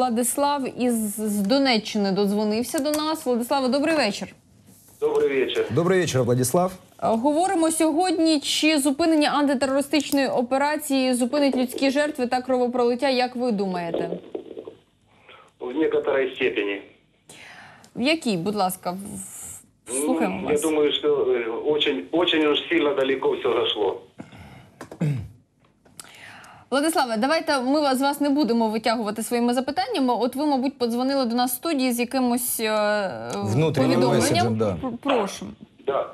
Владислав із з Донеччини додзвонився до нас. Владиславе, добрий вечір. Добрый вечер. Добрый вечер, Владислав. Е, Говоримо сьогодні, чи зупинення антитерористичної операції зупинить людські жертви та кровопролиття. Як ви думаєте? В некоторой степени. В якій, будь ласка, в- в- слухаємо Ну, Я вас. думаю, что э, очень, очень уж сильно далеко все зашло. Владиславе, давайте ми вас- з вас не будемо витягувати своїми запитаннями. От ви, мабуть, подзвонили до нас в студії з якимось е, Внутрішнім повідомленням. меседжем, да. Пр- Прошу. Да.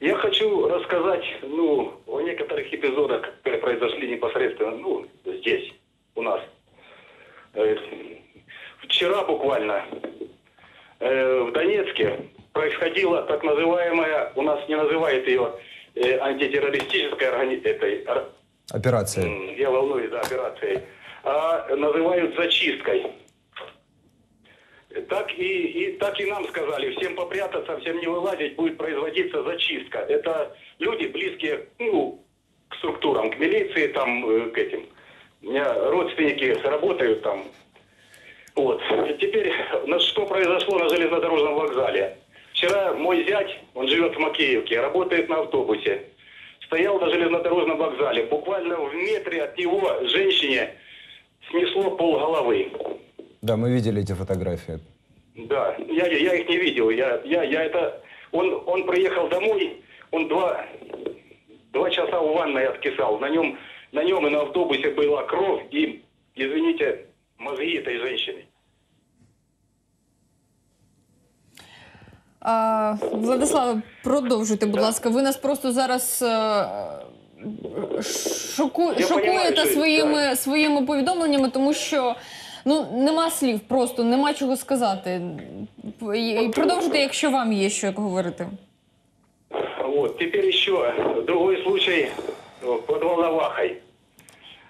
Я хочу рассказать, ну, о некоторых эпизодах, которые произошли непосредственно, ну, здесь, у нас. Э, Вчера буквально э, в Донецке происходила так называемая, у нас не называют ее э, антитеррористической органи- этой, ор- Операция. М, я волнуюсь за операцией, а называют зачисткой. Так и, и так и нам сказали, всем попрятаться, всем не вылазить, будет производиться зачистка. Это люди близкие ну, к структурам, к милиции, там, э, к этим. У меня родственники работают там. Вот. Теперь, что произошло на железнодорожном вокзале? Вчера мой зять, он живет в Макеевке, работает на автобусе. Стоял на железнодорожном вокзале. Буквально в метре от него женщине снесло пол головы. Да, мы видели эти фотографии. Да, я, я их не видел. Я, я, я это... Он, он приехал домой, он два, два часа в ванной откисал. На нем, на нем и на автобусе была кровь и, извините, мозги этой женщины. А, Владиславе, продовжуйте, будь ласка. Ви нас просто зараз е, шоку... Я шокуєте понімаю, що- своїми, так. своїми повідомленнями, тому що ну нема слів, просто нема чого сказати. І, і продовжуйте, якщо вам є що говорити. Вот. Теперь еще другой случай э, под Волновахой.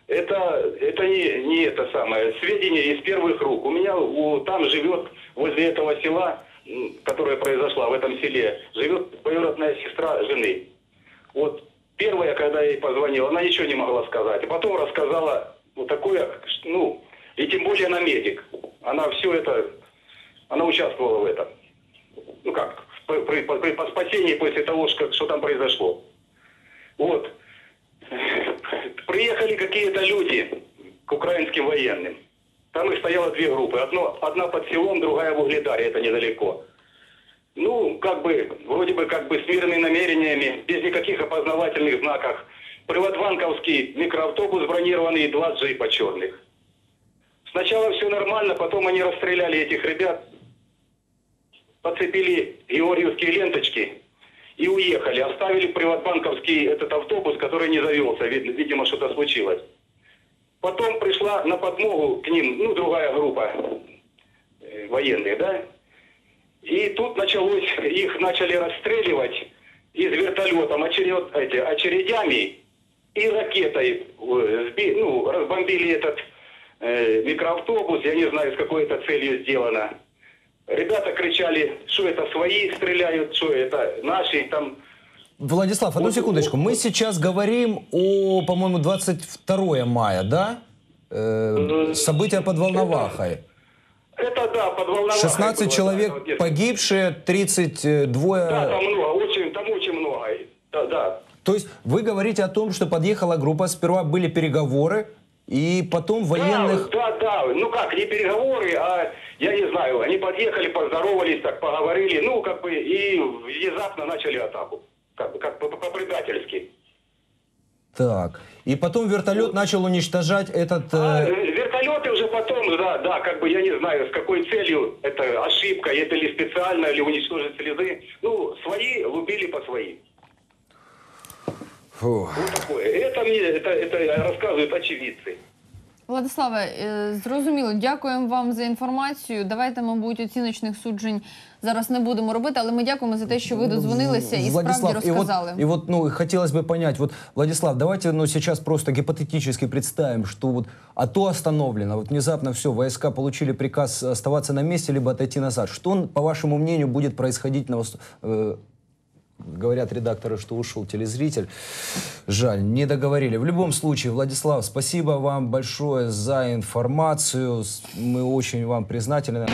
Это, это не, не это самое. Сведения из первых рук. У меня у, там живет, возле этого села, м, которое произошло в этом селе, живет двоюродная сестра жены. Вот первая, когда я ей позвонил, она ничего не могла сказать. А потом рассказала вот такое, ну, и тем более она медик. Она все это, она участвовала в этом ну как, при, при- при- спасении после того, что, что там произошло. Вот. Приехали какие-то люди к украинским военным. Там их стояло две группы. Одно, одна под селом, другая в Угледаре, это недалеко. Ну, как бы, вроде бы, как бы с мирными намерениями, без никаких опознавательных знаков. Приватбанковский микроавтобус бронированный и два джипа черных. Сначала все нормально, потом они расстреляли этих ребят, подцепили георгиевские ленточки и уехали. Оставили приватбанковский этот автобус, который не завелся. Вид- Видимо, что-то случилось. Потом пришла на подмогу к ним, ну, другая группа э, военных, да? И тут началось, их начали расстреливать из вертолета очеред, эти, очередями и ракетой э, сби- ну, разбомбили этот э, микроавтобус, я не знаю, с какой это целью сделано. Ребята кричали, что это свои стреляют, что это наши, там Владислав, одну секундочку. Мы сейчас говорим о, по-моему, 22 мая, да? Э, события под Волновахой. Это да, под Волновахой 16 было, да, человек здесь. погибшие, 32... Да, там много, очень, там очень много. Да, да. То есть вы говорите о том, что подъехала группа, сперва были переговоры, и потом военных... Да, да, да. Ну как, не переговоры, а я не знаю, они подъехали, поздоровались, так поговорили, ну как бы и внезапно начали атаку. Как бы как по- по- по-предательски. Так. И потом вертолет начал уничтожать этот... А, э, вертолеты уже потом, да, да, как бы я не знаю, с какой целью, это ошибка, это ли специально, или уничтожить следы. Ну, свои лупили по своим. фу. Вот такое. Это мне, это, это рассказывают очевидцы. Владиславе, е, зрозуміло, дякуємо вам за інформацію. Давайте, мабуть, оціночних суджень зараз не будемо робити, але ми дякуємо за те, що ви дозвонилися і справді и вот, розказали. и вот, ну, хотелось бы понять, вот, Владислав, давайте, ну, сейчас просто гипотетически представим, что вот АТО остановлено, вот внезапно все, войска получили приказ оставаться на месте, либо отойти назад. Что, он, по вашему мнению, будет происходить на, вос- э, говорят редакторы, что ушел телезритель. Жаль, не договорили. В любом случае, Владислав, спасибо вам большое за информацию. Мы очень вам признательны.